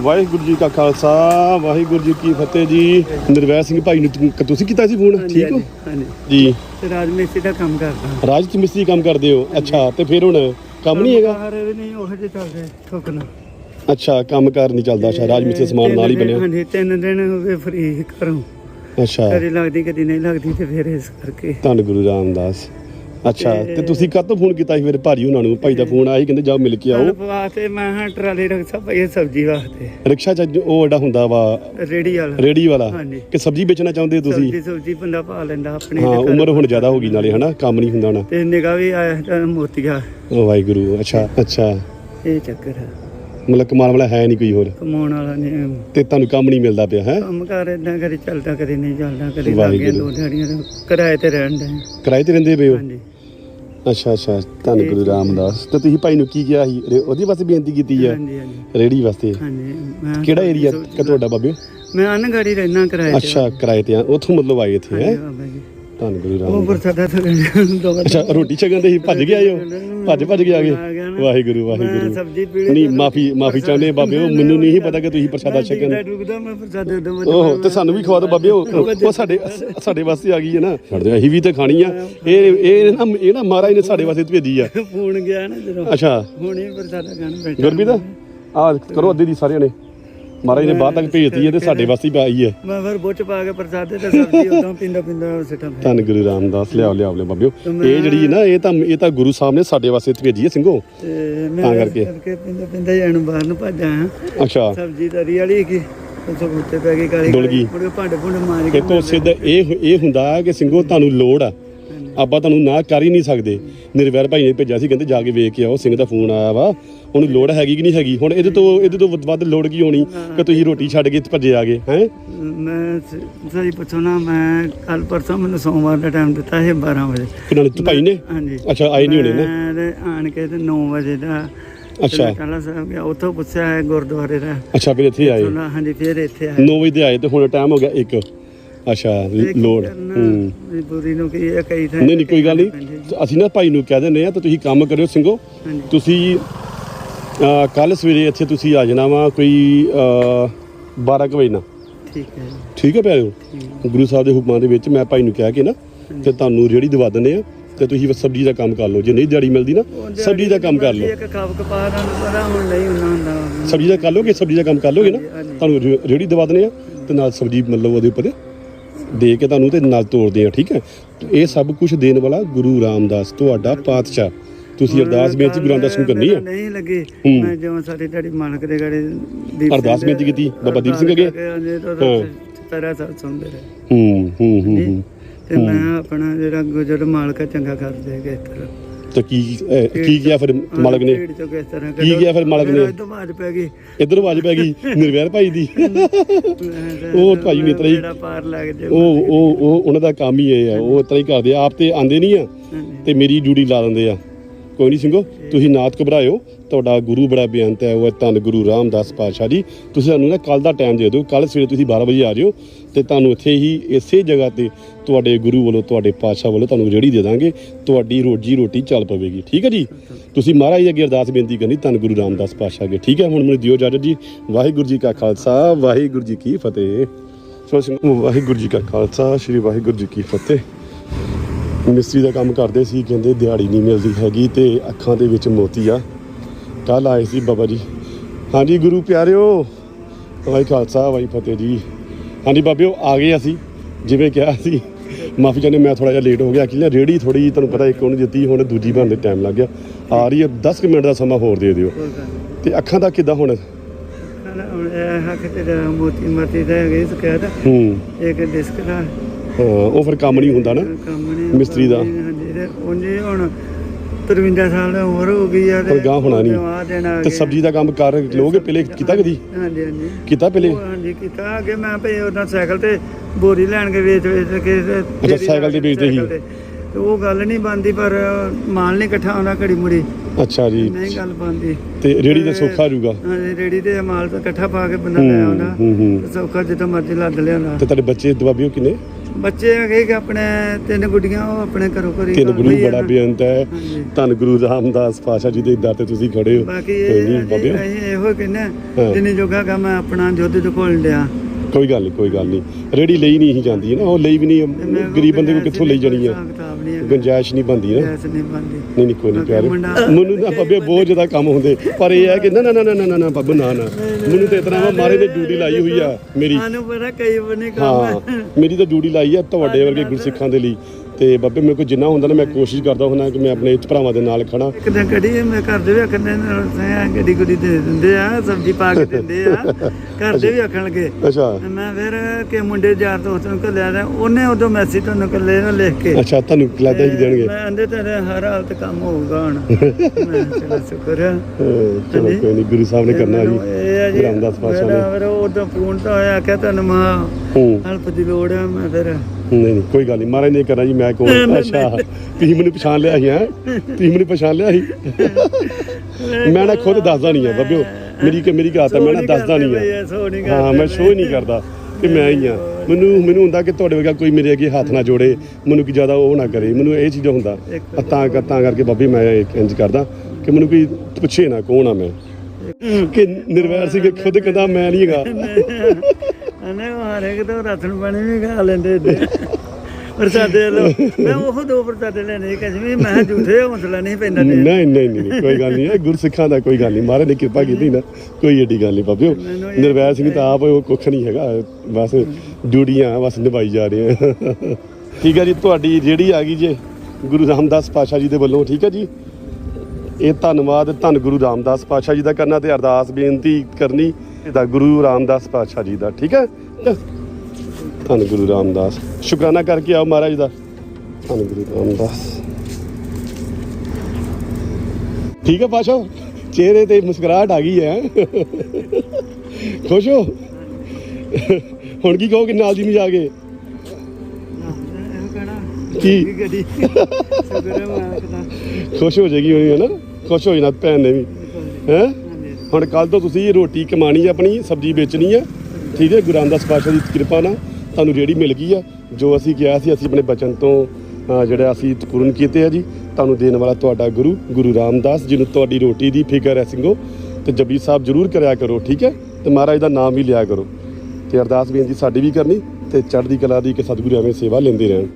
ਵਾਹਿਗੁਰੂ ਜੀ ਕਾ ਖਾਲਸਾ ਵਾਹਿਗੁਰੂ ਜੀ ਕੀ ਫਤਿਹ ਜੀ। ਨਿਰਵੈਰ ਸਿੰਘ ਭਾਈ ਨੂੰ ਤੁ- ਤੁਸੀਂ ਕੀਤਾ ਸੀ ਫੋਨ? ਠੀਕ ਹੋ? ਹਾਂਜੀ ਜੀ। ਤੇ ਰਾਜ ਮਿਸਤਰੀ ਦਾ ਕੰਮ ਕਰਦਾ। ਰਾਜ ਮਿਸਤਰੀ ਕੰਮ ਕਰਦੇ ਹੋ? ਅੱਛਾ ਤੇ ਫਿਰ ਹੁਣ ਕੰਮ ਨਹੀਂ ਹੈਗਾ? ਬਾਹਰ ਵੀ ਨਹੀਂ ਉਹ ਜੇ ਚੱਲਦੇ ਠੋਕਣਾ। ਅੱਛਾ ਕੰਮ ਕਾਰ ਨਹੀਂ ਚੱਲਦਾ ਅੱਛਾ ਰਾਜ ਮਿਸਤਰੀ ਸਮਾਨ ਨਾਲ ਹੀ ਬਣਿਆ। ਹਾਂਜੀ ਤਿੰਨ ਦਿਨ ਹੋ ਗਏ ਫਰੀ ਘਰੋਂ। ਅੱਛਾ। ਕਦੀ ਲੱਗਦੀ ਕਦੀ ਨਹੀਂ ਲੱਗਦੀ ਤੇ ਫਿਰ ਇਸ ਕਰਕੇ। ਧੰਨ ਗੁਰੂ ਰਾਮਦਾਸ। ਅੱਛਾ ਤੇ ਤੁਸੀਂ ਕਦ ਤੋਂ ਫੋਨ ਕੀਤਾ ਸੀ ਮੇਰੇ ਭਾਜੀ ਉਹਨਾਂ ਨੂੰ? ਭਾਈ ਦਾ ਫੋਨ ਆਇਆ ਸੀ, ਕਹਿੰਦੇ ਜਾਓ ਮਿਲ ਕੇ ਆਓ। ਹਲਪ ਵਾਸਤੇ ਮੈਂ ਹਾਂ ਟਰਾਲੀ ਰਕਸ਼ਾ ਪਈ ਸਬਜ਼ੀ ਵਾਸਤੇ। ਰਿਕਸ਼ਾ ਚ ਉਹ ਜਿਹੜਾ ਹੁੰਦਾ ਵਾ ਰੇੜੀ ਵਾਲਾ। ਰੇੜੀ ਵਾਲਾ। ਹਾਂਜੀ। ਕਿ ਸਬਜ਼ੀ ਵੇਚਣਾ ਚਾਹੁੰਦੇ ਹੋ ਤੁਸੀਂ? ਸਬਜ਼ੀ ਸਬਜ਼ੀ ਬੰਦਾ ਪਾ ਲੈਂਦਾ ਆਪਣੇ ਹਾਂ ਘਰ। ਉਮਰ ਹੁਣ ਜ਼ਿਆਦਾ ਹੋ ਗਈ ਨਾਲੇ ਹਨਾ? ਕੰਮ ਨਹੀਂ ਹੁੰਦਾ ਨਾ ਤੇ ਨਿਗਾ ਵੀ ਆਇਆ ਤਾਂ ਮੋਤੀਆ। ਓ ਵਾਹਿਗੁਰੂ ਅੱਛਾ ਅੱਛਾ। ਇਹ ਚੱਕਰ ਹੈ ਮਤਲਬ ਕਮਾਉਣ ਵਾਲਾ ਹੈ ਨਹੀਂ ਕੋਈ ਹੋਰ। ਕਮਾਉਣ ਵਾਲਾ ਨੇ ਤੇ ਤੁਹਾਨੂੰ ਕੰਮ ਨਹੀਂ ਮਿਲਦਾ ਪਿਆ ਹੈ? ਕੰਮ ਕਰ ਇਦਾਂ ਕਦੀ ਚੱਲਦਾ ਕਦੀ ਨਹੀਂ ਚੱਲਦਾ ਕਦੀ। ਲੱਗੀਆਂ ਦੋ ਦਿਹਾੜੀਆਂ ਤੇ। ਕਿਰਾਏ ਤੇ ਰਹਿਣ ਦੇ। ਕਿਰਾਏ ਤੇ ਰਹਿੰਦੇ ਪਏ ਹੋ? ਹਾਂਜੀ। ਅੱਛਾ ਅੱਛਾ ਧੰਨ ਗੁਰੂ ਰਾਮਦਾਸ। ਤੇ ਤੁਸੀਂ ਭਾਈ ਨੂੰ ਕੀ ਕਿਹਾ ਸੀ? ਉਹਦੇ ਵਾਸਤੇ ਬੇਨਤੀ ਕੀਤੀ ਹੈ ਹਾਂਜੀ ਹਾਂਜੀ। ਰੇੜੀ ਵਾਸਤੇ? ਹਾਂਜੀ ਕਿਹੜਾ ਏਰੀਆ ਕਿ ਤੁਹਾਡਾ ਬਾਬੇ? ਮੈਂ ਅਨਗੜੀ ਰਹਿਣਾ ਕਿਰਾਏ ਤੇ। ਅੱਛਾ ਕਿਰਾਏ ਤੇ ਆ। ਉੱਥੋਂ ਮਤਲਬ ਆਏ ਇੱਥੇ ਹੈ? ਧੰਨ ਗੁਰੂ ਉਹ ਰਾਮਦਾਸ। ਬਰਸਾਦਾ ਤੋਂ ਦੋ ਅੱਛਾ ਰੋਟੀ ਛਕਣ ਦੇ ਸੀ ਭੱਜ ਕੇ ਆਏ ਹੋ? ਭੱਜ ਭੱਜ ਕੇ ਆ ਗਏ? ਵਾਹਿਗੁਰੂ ਮੈਂ ਵਾਹਿਗੁਰੂ। ਸਬਜ਼ੀ ਨਹੀਂ ਮਾਫੀ ਮਾਫੀ ਚਾਹੁੰਦੇ ਬਾਬੇ ਉਹ ਮੈਨੂੰ ਨਹੀਂ ਪਤਾ ਕਿ ਤੁਸੀਂ ਪ੍ਰਸ਼ਾਦਾ ਛਕਣ। ਮੈਂ ਡੁੱਬਦਾ ਮੈਂ ਪ੍ਰਸਾਦੇ ਉਦੋਂ ਓਹ ਤੇ ਸਾਨੂੰ ਵੀ ਖਵਾ ਦਿਓ ਬਾਬੇ ਉਹ ਉਹ ਸਾਡੇ ਸਾਡੇ ਵਾਸਤੇ ਆ ਗਈ ਹੈ ਨਾ। ਛੱਡ ਦਿਓ ਅਸੀਂ ਵੀ ਤੇ ਖਾਣੀ ਆ। ਇਹ ਇਹ ਨਾ ਇਹ ਨਾ ਮਹਾਰਾਜ ਨੇ ਸਾਡੇ ਵਾਸਤੇ ਭੇਜੀ ਆ। ਫੋਨ ਗਿਆ ਨਾ ਜਦੋਂ। ਅੱਛਾ। ਹੁਣੇ ਪ੍ਰਸਾਦਾ ਖਾਣ ਬੈਠਾ। ਗੁਰਬੀਰ ਆ ਕਰੋ ਅੱਧੇ ਦੀ ਸਾਰਿਆਂ ਨੇ। ਮਹਾਰਾਜ ਨੇ ਬਾਹਰ ਤੱਕ ਭੇਜਤੀ ਹੈ ਤੇ ਸਾਡੇ ਵਾਸਤੇ ਹੀ ਆਈ ਹੈ। ਮੈਂ ਫਿਰ ਬੁੱਚ ਪਾ ਕੇ ਪ੍ਰਸਾਦੇ ਤੇ ਸਬਜ਼ੀ ਉਦੋਂ ਪਿੰਡਾ ਪਿੰਡਾ ਸਿੱਟਾ। ਧੰਨ ਗੁਰੂ ਰਾਮਦਾਸ ਲਿਆਓ ਲਿਆਓ ਲੈ ਬਾਬਿਓ ਇਹ ਜਿਹੜੀ ਹੈ ਨਾ ਇਹ ਤਾਂ ਇਹ ਤਾਂ ਗੁਰੂ ਸਾਹਿਬ ਨੇ ਸਾਡੇ ਵਾਸਤੇ ਭੇਜੀ ਹੈ ਸਿੰਘੋ। ਤੇ ਤਾਂ ਕਰਕੇ। ਪਿੰਡਾ ਪਿੰਡਾ ਜਾਣ ਬਾਹਰ ਨੂੰ ਭੱਜ ਅੱਛਾ। ਸਬਜ਼ੀ ਤਰੀ ਵਾਲੀ ਕੀ ਉਹ ਬੁੱਤੇ ਪੈ ਗਈ ਕਾਲੀ ਡੁੱਲ ਗਈ। ਭਾਂਡੇ ਭੁੰਡੇ ਮਾਰ ਕੇ ਤੋਂ ਸਿੱਧ ਇਹ ਇਹ ਹੁੰਦਾ ਕਿ ਸਿੰਘੋ ਤੁਹਾਨੂੰ ਲੋੜ ਆ। ਆਪਾਂ ਤੁਹਾਨੂੰ ਨਾ ਕਰ ਹੀ ਨਹੀਂ ਸਕਦੇ। ਨਿਰਵੈਰ ਭਾਈ ਨੇ ਭੇਜਿਆ ਸੀ ਕਹਿੰਦੇ ਜਾ ਕੇ ਵੇਖ ਕੇ ਆਓ ਸਿੰਘ ਦਾ ਫੋਨ ਆਇਆ ਵਾ। ਉਹਨੂੰ ਲੋੜ ਹੈਗੀ ਕਿ ਨਹੀਂ ਹੈਗੀ? ਹੁਣ ਇਹਦੇ ਤੋਂ ਇਹਦੇ ਤੋਂ ਵੱਧ- ਲੋੜ ਕੀ ਹੋਣੀ ਕਿ ਤੁਸੀਂ ਰੋਟੀ ਛੱਡ ਕੇ ਭੱਜੇ ਆ ਗਏ ਹੈ? ਮੈਂ ਸਹੀ ਪੁੱਛੋ ਨਾ ਮੈਂ ਕੱਲ ਪਰਸੋਂ ਮੈਨੂੰ ਸੋਮਵਾਰ ਦਾ ਟਾਈਮ ਦਿੱਤਾ ਸੀ 12 ਵਜੇ। ਕਿਨਾਂ ਨੇ ਭਾਈ ਨੇ? ਹਾਂਜੀ। ਅੱਛਾ ਆਏ ਨਹੀਂ ਹੋਣੇ ਨਾ? ਮੈਂ ਆਣ ਕੇ ਤੇ 9 ਵਜੇ ਦਾ ਅੱਛਾ। ਟਾਲਾ ਸਾਹਿਬ ਗਿਆ ਉੱਥੋਂ ਪੁੱਛਿਆ ਹੈ ਗੁਰਦੁਆਰੇ ਦਾ। ਅੱਛਾ ਫਿਰ ਇੱਥੇ ਆਏ। ਹਾਂਜੀ ਫਿਰ ਇੱਥੇ ਆਏ। 9 ਵਜੇ ਦੇ ਆਏ ਤੇ ਹੁਣ ਟਾਈਮ ਹੋ ਗਿਆ 1 ਅੱਛਾ ਲੋੜ ਕਰਨਾ? ਹੂੰ। ਵੀ ਬੁਰੀ ਨੂੰ ਕੀ ਹੈ ਕਈ ਥਾਂ ਨਹੀਂ ਨਹੀਂ ਕੋਈ ਗੱਲ ਨਹੀਂ। ਅਸੀਂ ਨਾ ਭਾਈ ਨੂੰ ਕਹਿ ਦਿੰਦੇ ਆ ਤਾਂ ਤੁਸੀਂ ਕੰਮ ਕਰਿਓ ਸਿੰਘੋ। ਤੁਸੀਂ ਕੱਲ ਸਵੇਰੇ ਇੱਥੇ ਤੁਸੀਂ ਆ ਜਾਣਾ ਵਾ ਕੋਈ ਅਹ, 12 ਕੁ ਵਜੇ ਨਾਲ ਠੀਕ ਹੈ ਠੀਕ ਹੈ ਪਿਆਰਿਓ। ਗੁਰੂ ਸਾਹਿਬ ਦੇ ਹੁਕਮਾਂ ਦੇ ਵਿੱਚ ਮੈਂ ਭਾਈ ਨੂੰ ਕਹਿ ਕੇ ਨਾ ਤੇ ਤੁਹਾਨੂੰ ਰੇੜੀ ਦਵਾ ਦਿੰਦੇ ਆ ਤੇ ਤੁਸੀਂ ਬਸ ਸਬਜ਼ੀ ਦਾ ਕੰਮ ਕਰ ਲਓ। ਜੇ ਨਹੀਂ ਦਿਹਾੜੀ ਮਿਲਦੀ ਨਾ ਸਬਜ਼ੀ ਦਾ ਕੰਮ ਕਰ ਲਓ। ਇੱਕ ਖਾਬ ਕਪਾਹ ਦਾ ਪਤਾ ਹੁਣ ਨਹੀਂ ਹੁੰਦਾ ਹੁੰਦਾ ਸਬਜ਼ੀ ਦਾ ਕਰ ਲੋਗੇ ਸਬਜ਼ੀ ਦਾ ਕੰਮ ਕਰ ਲੋਗੇ ਨਾ। ਤੁਹਾਨੂੰ ਰੇੜੀ ਦਵਾ ਦਿੰਦੇ ਆ ਤੇ ਨਾਲ ਸਬਜ਼ੀ ਮਤਲਬ ਉਹਦੇ ਉੱਪਰ ਦੇ ਕੇ ਤੁਹਾਨੂੰ ਤੇ ਨਾਲ ਤੋੜਦੇ ਆ ਠੀਕ ਹੈ? ਇਹ ਸਭ ਕੁਝ ਦੇਣ ਵਾਲਾ ਗੁਰੂ ਰਾਮਦਾਸ ਤੁਹਾਡਾ ਪਾਤਸ਼ਾਹ। ਤੁਸੀਂ ਅਰਦਾਸ ਬੇਨਤੀ ਗੁਰੂ ਰਾਮਦਾਸ ਨੂੰ ਕਰਨੀ ਹੈ ਨਹੀਂ ਲੱਗੀ। ਮੈਂ ਜਿਉਂ ਸਾਡੇ ਤੁਹਾਡੀ ਮਾਲਕ ਦੇ ਗਾੜੇ ਦੀਪ ਅਰਦਾਸ ਬੇਨਤੀ ਕੀਤੀ, ਬਾਬਾ ਦੀਪ ਸਿੰਘ ਅੱਗੇ? ਹਾਂ। ਤੇਰਾ ਸੁਣਦੇ ਰਹੇ। ਹੂੰ ਹੂੰ ਹੂੰ ਤੇ ਮੈਂ ਆਪਣਾ ਜਿਹੜਾ ਗੁਜਰ ਮਾਲਕ ਚੰਗਾ ਕਰ ਦੇਗਾ ਇਸ ਤਰ੍ਹਾਂ। ਤੇ ਕੀ ਕੀ ਕੀਤਾ ਫਿਰ ਮਾਲਕ ਨੇ? ਭੀੜ ਚੋਂ ਕਿਸ ਤਰ੍ਹਾਂ ਕੀ ਕਿਹਾ ਫਿਰ ਮਾਲਕ ਨੇ? ਪੈ ਗਈ। ਇਧਰ ਆਵਾਜ਼ ਪੈ ਗਈ ਨਿਰਵੈਰ ਭਾਈ ਦੀ। ਉਹ ਭਾਈ ਨੇ ਇਤਰਾ ਹੀ ਜਿਹੜਾ ਪਾਰ ਲੱਗ ਜਾ ਉਹ ਉਹ ਉਹ ਉਹਨਾਂ ਦਾ ਕੰਮ ਹੀ ਇਹ ਆ ਉਹ ਹੀ ਕਰਦੇ ਆ। ਆਪ ਤੇ ਆਂਦੇ ਨਹੀਂ ਆ ਤੇ ਮੇਰੀ ਡਿਊਟੀ ਲਾ ਦਿੰਦੇ ਆ। ਕੋਈ ਨਹੀਂ ਸਿੰਘੋ, ਤੁਸੀਂ ਨਾਤ ਘਬਰਾਇਓ, ਤੁਹਾਡਾ ਗੁਰੂ ਬੜਾ ਬੇਅੰਤ ਹੈ, ਉਹ ਹੈ ਧੰਨ ਗੁਰੂ ਰਾਮਦਾਸ ਪਾਤਸ਼ਾਹ ਜੀ। ਤੁਸੀਂ ਸਾਨੂੰ ਨਾ ਕੱਲ ਦਾ ਟਾਈਮ ਦੇ ਦਿਓ ਕੱਲ ਸਵੇਰੇ ਤੁਸੀਂ 12 ਵਜੇ ਆ ਜਿਓ ਤੇ ਤੁਹਾਨੂੰ ਇੱਥੇ ਹੀ ਇਸੇ ਜਗ੍ਹਾ ਤੇ ਤੁਹਾਡੇ ਗੁਰੂ ਵੱਲੋਂ, ਤੁਹਾਡੇ ਪਾਤਸ਼ਾਹ ਵੱਲੋਂ ਤੁਹਾਨੂੰ ਰੇੜੀ ਦੇ ਦਾਂਗੇ, ਤੁਹਾਡੀ ਰੋਜੀ ਰੋਟੀ ਚੱਲ ਪਵੇਗੀ, ਠੀਕ ਹੈ ਜੀ? ਤੁਸੀਂ ਮਹਾਰਾਜ ਜੀ ਅੱਗੇ ਅਰਦਾਸ ਬੇਨਤੀ ਕਰਨੀ, ਧੰਨ ਗੁਰੂ ਰਾਮਦਾਸ ਪਾਤਸ਼ਾਹ ਅੱਗੇ, ਠੀਕ ਹੈ? ਹੁਣ ਮੈਨੂੰ ਦਿਓ ਇਜਾਜ਼ਤ ਜੀ। ਵਾਹਿਗੁਰੂ ਜੀ ਕਾ ਖਾਲਸਾ, ਵਾਹਿਗੁਰੂ ਜੀ ਕੀ ਫਤਿਹ। ਸੋ ਸਿੰਘ, ਵਾਹਿਗੁਰੂ ਜੀ ਕਾ ਖਾਲਸਾ, ਸ੍ਰੀ ਵਾਹਿਗੁਰੂ ਜੀ ਕੀ ਫਤਿਹ। ਮਿਸਤਰੀ ਦਾ ਕੰਮ ਕਰਦੇ ਸੀ ਕਹਿੰਦੇ ਦਿਹਾੜੀ ਨਹੀਂ ਮਿਲਦੀ ਹੈਗੀ ਤੇ ਅੱਖਾਂ ਦੇ ਵਿੱਚ ਮੋਤੀ ਆ। ਕੱਲ ਆਏ ਸੀ ਬਾਬਾ ਜੀ। ਹਾਂਜੀ ਗੁਰੂ ਪਿਆਰਿਓ ਵਾਹਿ ਖਾਲਸਾ ਵਾਹਿ ਫਤਿਹ ਜੀ। ਹਾਂਜੀ ਬਾਬਿਓ ਆ ਗਏ ਅਸੀਂ। ਜਿਵੇਂ ਕਿਹਾ ਸੀ ਮਾਫੀ ਚਾਹੁੰਦੇ ਮੈਂ ਥੋੜਾ ਜਿਹਾ ਲੇਟ ਹੋ ਗਿਆ। ਕਿ ਨਾ ਰੇੜੀ ਥੋੜੀ ਤੁਹਾਨੂੰ ਪਤਾ ਇੱਕ ਉਹਨੇ ਦਿੱਤੀ ਹੁਣ ਦੂਜੀ ਬਣਨ ਦੇ ਟਾਈਮ ਲੱਗ ਗਿਆ। ਆ ਰਹੀ ਹੈ 10 ਕੁ ਮਿੰਟ ਦਾ ਸਮਾਂ ਹੋਰ ਦੇ ਦਿਓ। ਤੇ ਅੱਖਾਂ ਦਾ ਕਿੱਦਾਂ ਹੁਣ? ਹੁਣ ਇਹ ਹੱਕ ਤੇ ਮੋਤੀ ਮਤੀ ਦਾ ਹੈਗਾ ਦਾ ਹੂੰ। ਇੱਕ ਡਿਸਕ ਦਾ। ਉਹ ਫਿਰ ਕੰਮ ਨਹੀਂ ਹੁੰਦਾ ਨਾ? ਕੰਮ ਨਹੀਂ ਮਿਸਤਰੀ ਦਾ। ਉਹਨੇ ਹੁਣ 53 ਸਾਲ ਦੀ ਉਮਰ ਹੋ ਗਈ ਆ ਪਰ ਗਾਂਹ ਹੋਣਾ ਨਹੀਂ। ਤੇ ਸਬਜ਼ੀ ਦਾ ਕੰਮ ਕਰ ਲੋਗੇ ਪਹਿਲੇ ਕੀਤਾ ਕਦੀ? ਹਾਂਜੀ ਹਾਂਜੀ। ਕੀਤਾ ਪਹਿਲੇ? ਉਹ ਹਾਂਜੀ ਕੀਤਾ। ਅੱਗੇ ਮੈਂ ਭਈ ਉਹਨਾਂ ਸਾਈਕਲ ਤੇ ਬੋਰੀ ਲੈਣ ਕੇ ਵੇਚ ਵੇਚ ਕੇ ਤੇ ਅੱਛਾ, ਸਾਈਕਲ ਤੇ ਵੇਚਦੇ ਸੀ। ਸਾਈਕਲ ਤੇ। ਤੇ ਉਹ ਗੱਲ ਨਹੀਂ ਬੰਦੀ ਪਰ ਮਾਲ ਨਹੀਂ ਇਕੱਠਾ ਆਉਂਦਾ ਘੜੀ ਮੁੜੀ। ਅੱਛਾ ਜੀ। ਨਹੀਂ ਗੱਲ ਬੰਦੀ ਤੇ ਰੇੜੀ ਤੇ ਸੌਖਾ ਜੂਗਾ ਰੇੜੀ ਤੇ ਮਾਲ ਤਾਂ ਇਕੱਠਾ ਪਾ ਕੇ ਬੰਦਾ ਲੈ ਆਉਂਦਾ। ਹੂੰ ਹੂੰ। ਸੌਖਾ ਜਿੱਦਾਂ ਮਰਜ਼ੀ ਲੱਦ ਲਿਆਉਂਦਾ। ਤੇ ਤੁਹਾਡੇ ਬੱਚੇ ਦਵਾਬੀਓ ਕਿੰਨੇ? ਬੱਚੇ ਹੈਗੇ ਕਿ ਆਪਣੇ ਤਿੰਨ ਗੁੱਡੀਆਂ ਉਹ ਆਪਣੇ ਘਰੋਂ ਘਰੀ ਤਿੰਨ ਗੁਰੂ ਬੜਾ। ਬੇਅੰਤ ਹੈ ਹਾਂਜੀ। ਧੰਨ ਗੁਰੂ ਰਾਮਦਾਸ ਪਾਸ਼ਾ ਜੀ ਦੇ ਦਰ ਤੇ ਤੁਸੀਂ ਖੜੇ ਹੋ ਬਾਕੀ ਇਹ ਨਹੀਂ ਹੈ ਜੀ, ਬਾਬਿਓ ਅਸੀਂ ਇਹੋ ਕਹਿੰਦੇ ਹਾਂ। ਹਾਂ ਜਿੰਨੀ ਜੋਗਾ ਕੰਮ ਆਪਣਾ ਜੋਧ ਦੇ ਕੋਲ ਲਿਆ ਕੋਈ ਗੱਲ ਨਹੀਂ ਕੋਈ ਗੱਲ ਨਹੀਂ ਰੇੜੀ ਲਈ ਨਹੀਂ ਹੀ ਜਾਂਦੀ ਹੈ ਨਾ ਉਹ ਲਈ ਵੀ ਨਹੀਂ ਗਰੀਬ ਬੰਦੇ ਕੋ ਕਿੱਥੋਂ ਲਈ ਜਾਣੀ ਹੈ। ਗੁੰਜਾਇਸ਼ ਨਹੀਂ ਬੰਦੀ ਨਾ। ਨਹੀਂ ਨਹੀਂ ਕੋਈ ਨਹੀਂ ਮੁੰਡਾ- ਮੈਨੂੰ ਨਾ ਬੱਬੇ ਬਹੁਤ ਜ਼ਿਆਦਾ ਕੰਮ ਹੁੰਦੇ ਪਰ ਇਹ ਹੈ ਕਿ ਨਾ ਨਾ ਨਾ ਨਾ ਨਾ ਨਾ ਨਾ ਬੱਬੂ ਨਾ ਨਾ। ਮੈਨੂੰ ਤੇ ਇਤਨਾ ਮਾਰੇ ਨੇ ਡਿਊਟੀ ਲਾਈ ਹੋਈ ਆ ਮੇਰੀ। ਸਾਨੂੰ ਪਤਾ ਕਈ ਬੰਨੇ ਕੰਮ ਮੇਰੀ ਤਾਂ ਡਿਊਟੀ ਲਾਈ ਆ ਤੁਹਾਡੇ ਵਰਗੇ ਗੁਰਸਿੱਖਾਂ ਦੇ ਲਈ। ਤੇ ਬੱਬੇ ਮੇਰੇ ਕੋਲ ਜਿੰਨਾ ਹੁੰਦਾ ਨਾ ਮੈਂ ਕੋਸ਼ਿਸ਼ ਕਰਦਾ ਹੁੰਦਾ ਕਿ ਮੈਂ ਆਪਣੇ ਭਰਾਵਾਂ ਦੇ ਨਾਲ ਖੜਾ। ਇੱਕ ਦਿਨ ਕੜੀ ਮੈਂ ਘਰ ਦੇ ਵੀ ਆਖਣ ਦੇ ਗੱਡੀ ਗੁੱਡੀ ਦੇ ਦਿੰਦੇ ਆ ਸਬਜ਼ੀ ਪਾ ਕੇ ਦਿੰਦੇ ਆ। ਘਰ ਦੇ ਵੀ ਆਖਣ ਲੱਗੇ। ਅੱਛਾ। ਮੈਂ ਫਿਰ ਕਿ ਮੁੰਡੇ ਯਾਰ ਦੋਸਤ ਨੂੰ ਘੱਲਿਆ ਦਾ ਉਹਨੇ ਉਦੋਂ ਮੈਸੇਜ ਤੁਹਾਨੂੰ ਕੱਲੇ ਨੂੰ ਲਿਖ ਕੇ ਅੱਛਾ ਤੁਹਾਨੂੰ ਲੱਗਦਾ ਕੀ ਦੇਣਗੇ। ਮੈਂ ਅੰਦੇ ਤੇਰੇ ਹਰ ਹਾਲਤ ਕੰਮ ਹੋਊਗਾ ਹੁਣ। ਮੈਂ ਚਲੋ ਸ਼ੁਕਰ ਹਾਂ, ਚਲੋ ਕੋਈ ਨਹੀਂ ਗੁਰੂ ਸਾਹਿਬ ਨੇ ਕਰਨਾ ਜੀ। ਰਾਮਦਾਸ ਪਾਤਸ਼ਾਹ ਨੇ ਫਿਰ ਉਦੋਂ ਫੋਨ ਤਾਂ ਹੋਇਆ ਕਿ ਤੁਹਾਨੂੰ ਮਾਂ ਹੂੰ। ਹਲਪ ਦੀ ਲੋੜ ਆ। ਮੈਂ ਫਿਰ ਨਹੀਂ ਨਹੀਂ ਕੋਈ ਗੱਲ ਨਹੀਂ। ਮਹਾਰਾਜ ਨੇ ਕਰਨਾ ਜੀ ਮੈਂ ਕੋਲ ਅੱਛਾ। ਤੁਸੀਂ ਮੈਨੂੰ ਪਛਾਣ ਲਿਆ ਸੀ ਹੈ? ਤੁਸੀਂ ਮੈਨੂੰ ਪਛਾਣ ਲਿਆ ਸੀ? ਮੈਂ ਨਾ ਖੁਦ ਦੱਸਦਾ ਨਹੀਂ ਆ ਬੱਬਿਓ। ਮੇਰੀ ਕਿ ਮੇਰੀ ਗੱਲ ਤਾਂ ਮੈਂ ਨਾ ਦੱਸਦਾ ਨਹੀਂ ਆ। ਹਾਂ ਮੈਂ ਸ਼ੋਅ ਨਹੀਂ ਕਰਦਾ ਕਿ ਮੈਂ ਹੀ ਆ। ਮੈਨੂੰ ਮੈਨੂੰ ਹੁੰਦਾ ਕਿ ਤੁਹਾਡੇ ਵਰਗਾ ਕੋਈ ਮੇਰੇ ਅੱਗੇ ਹੱਥ ਨਾ ਜੋੜੇ ਮੈਨੂੰ ਕੀ ਜ਼ਿਆਦਾ ਉਹ ਨਾ ਕਰੇ। ਮੈਨੂੰ ਇਹ ਚੀਜ਼ਾਂ ਹੁੰਦਾ। ਤਾਂ ਕਰ- ਤਾਂ ਕਰਕੇ ਬੱਬੀ ਮੈਂ ਇੰਜ ਕਰਦਾ ਕਿ ਮੈਨੂੰ ਕੋਈ ਪੁੱਛੇ ਨਾ ਕੌਣ ਆ ਮੈਂ। ਕਿ ਨਿਰਵੈਰ ਸਿੰਘ ਖੁਦ ਕਹਿੰਦਾ ਮੈਂ ਨਹੀਂ ਹੈਗਾ। ਅਨੇ ਉਹ ਹਰੇਕ ਤੋਂ ਰਸਨ ਪਾਣੀ ਵੀ ਖਾ ਲੈਂਦੇ ਏਡੇ ਪ੍ਰਸਾਦੇ ਲੋ ਮੈਂ ਉਹ ਦੋ ਪ੍ਰਸਾਦੇ ਲੈਣੇ ਕਸ਼ਮੀ ਮੈਂ ਝੂਠੇ ਹੌਸਲਾ ਨਹੀਂ ਪੈਂਦਾ ਤੇ ਨਹੀਂ ਨਹੀਂ ਨਹੀਂ ਕੋਈ ਗੱਲ ਨਹੀਂ ਇਹ ਗੁਰਸਿੱਖਾਂ ਦਾ ਕੋਈ ਗੱਲ ਨਹੀਂ ਮਹਾਰਾਜ ਨੇ ਕਿਰਪਾ ਕੀਤੀ ਨਾ ਕੋਈ ਏਡੀ ਗੱਲ ਨਹੀਂ ਬਾਬਿਓ ਨਿਰਵੈਰ ਸਿੰਘ ਤਾਂ ਆਪ ਉਹ ਕੁੱਖ ਨਹੀਂ ਹੈਗਾ ਬਸ ਡਿਊਟੀਆਂ ਬਸ ਨਿਭਾਈ ਜਾ ਰਹੀਆਂ ਠੀਕ ਹੈ ਜੀ ਤੁਹਾਡੀ ਜਿਹੜੀ ਆ ਗਈ ਜੇ ਗੁਰੂ ਰਾਮਦਾਸ ਪਾਸ਼ਾ ਜੀ ਦੇ ਵੱਲੋਂ ਠੀਕ ਹੈ ਜੀ? ਇਹ ਧੰਨਵਾਦ ਧੰਨ ਗੁਰੂ ਰਾਮਦਾਸ ਪਾਸ਼ਾ ਜੀ ਦਾ ਕਰਨਾ ਤੇ ਅਰਦਾਸ ਬੇਨਤੀ ਕਰਨੀ। ਦਾ ਗੁਰੂ ਰਾਮਦਾਸ ਪਾਤਸ਼ਾਹ ਜੀ ਦਾ, ਠੀਕ ਹੈ? ਧੰਨ ਗੁਰੂ ਰਾਮਦਾਸ। ਸ਼ੁਕਰਾਨਾ ਕਰਕੇ ਆਓ ਮਹਾਰਾਜ ਦਾ। ਧੰਨ ਗੁਰੂ ਰਾਮਦਾਸ। ਠੀਕ ਹੈ ਪਾਸ਼ਾ ਚਿਹਰੇ ਤੇ ਮੁਸਕਰਾਹਟ ਆ ਗਈ ਹੈ। ਖੁਸ਼ ਹੋ? ਹੁਣ ਕੀ ਕਹੋਗੇ, ਨਾਲ ਦੀ ਨੂੰ ਜਾ ਕੇ ਕੀ? ਖੁਸ਼ ਹੋ ਜਾਏਗੀ ਹੋਣੀ, ਹੈ ਨਾ? ਖੁਸ਼ ਹੋ ਜਾਣਾ ਭੈਣ ਨੇ ਵੀ। ਹੈ? ਹੁਣ ਕੱਲ ਤੋਂ ਤੁਸੀਂ ਰੋਟੀ ਕਮਾਣੀ ਹੈ ਆਪਣੀ, ਸਬਜ਼ੀ ਵੇਚਣੀ ਹੈ ਠੀਕ ਹੈ, ਗੁਰੂ ਦਾ ਪਾਤਸ਼ਾਹ ਦੀ ਕਿਰਪਾ ਨਾਲ ਤੁਹਾਨੂੰ ਰੇੜੀ ਮਿਲ ਗਈ ਆ। ਜੋ ਅਸੀਂ ਕਿਹਾ ਸੀ, ਅਸੀਂ ਆਪਣੇ ਬਚਨ ਤੋਂ ਜਿਹੜਾ ਅਸੀਂ ਪੂਰਨ ਕੀਤੇ ਆ ਜੀ, ਤੁਹਾਨੂੰ ਦੇਣ ਵਾਲਾ ਤੁਹਾਡਾ ਗੁਰੂ ਗੁਰੂ ਰਾਮਦਾਸ, ਜਿਹਨੂੰ ਤੁਹਾਡੀ ਰੋਟੀ ਦੀ ਫਿਕਰ ਹੈ ਸਿੰਘੋ। ਤੇ ਜੱਬੀ ਸਾਹਿਬ ਜਰੂਰ ਕਰਿਆ ਕਰੋ, ਠੀਕ ਹੈ? ਤੇ ਮਹਾਰਾਜ ਦਾ ਨਾਮ ਵੀ ਲਿਆ ਕਰੋ। ਤੇ ਅਰਦਾਸ ਬੇਨਤੀ ਸਾਡੀ ਵੀ ਕਰਨੀ, ਤੇ ਚੜ੍ਹਦੀ ਕਲਾ ਦੀ ਕਿ ਸਤਿਗੁਰੂ ਐਵੇਂ ਸੇਵਾ ਲੈਂਦੇ ਰਹਿਣ।